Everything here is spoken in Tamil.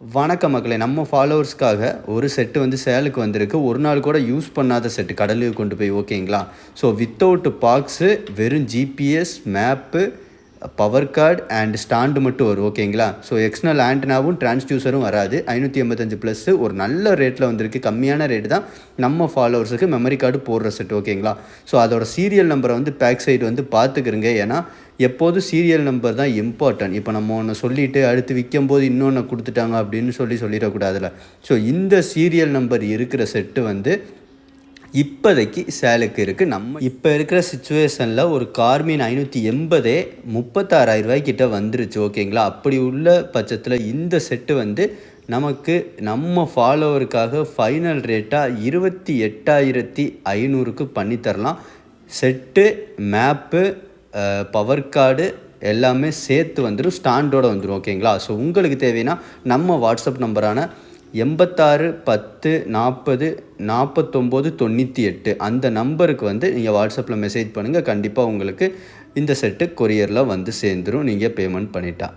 வணக்கம் மக்களே நம்ம ஃபாலோவர்ஸ்க்காக ஒரு செட்டு வந்து சேலுக்கு வந்திருக்கு. ஒரு நாள் கூட யூஸ் பண்ணாத செட்டு கடலுக்கு கொண்டு போய் ஓகேங்களா? ஸோ வித்தவுட் பாக்ஸு வெறும் GPS map power card and stand மட்டும் வரும் ஓகேங்களா? ஸோ எக்ஸ்டர்னல் ஆண்டனாவும் டிரான்ஸ்டியூசரும் வராது. ஐநூற்றி எண்பத்தஞ்சு ப்ளஸ்ஸு ஒரு நல்ல ரேட்டில் வந்திருக்கு. கம்மியான ரேட்டு தான் நம்ம ஃபாலோவர்ஸுக்கு மெமரி கார்டு போடுற செட் ஓகேங்களா? ஸோ அதோட சீரியல் நம்பரை வந்து பேக் சைடு வந்து பார்த்துக்கிறங்க ஏன்னா எப்போதும் சீரியல் நம்பர் தான் இம்பார்ட்டன்ட் இப்போ நம்ம ஒன்று சொல்லிவிட்டு அடுத்து விற்கும் போது இன்னொன்று கொடுத்துட்டாங்க அப்படின்னு சொல்லி சொல்லிடக்கூடாதுல ஸோ இந்த சீரியல் நம்பர் இருக்கிற செட்டு வந்து இப்போதைக்கு சேலுக்கு இருக்குது நம்ம இப்போ இருக்கிற சுச்சுவேஷனில் ஒரு கார்மின் ஐநூற்றி எண்பதே முப்பத்தாறாயிரம் ரூபாய்க்கிட்ட வந்துருச்சு ஓகேங்களா அப்படி உள்ள பட்சத்தில் இந்த செட்டு வந்து நமக்கு நம்ம ஃபாலோவருக்காக ஃபைனல் ரேட்டாக இருபத்தி எட்டாயிரத்தி ஐநூறுக்கு பண்ணித்தரலாம். செட்டு மேப்பு பவர் கார்டு எல்லாமே சேர்த்து வந்துடும் ஸ்டாண்டோட வந்துடும் ஓகேங்களா ஸோ உங்களுக்கு தேவைன்னா நம்ம வாட்ஸ்அப் நம்பரான எண்பத்தாறு பத்து நாற்பது நாற்பத்தொம்போது தொண்ணூற்றி எட்டு அந்த நம்பருக்கு வந்து நீங்கள் வாட்ஸ்அப்பில் மெசேஜ் பண்ணுங்கள் கண்டிப்பாக உங்களுக்கு இந்த செட்டு கொரியரில் வந்து சேர்ந்துடும் நீங்கள் பேமெண்ட் பண்ணிட்டா.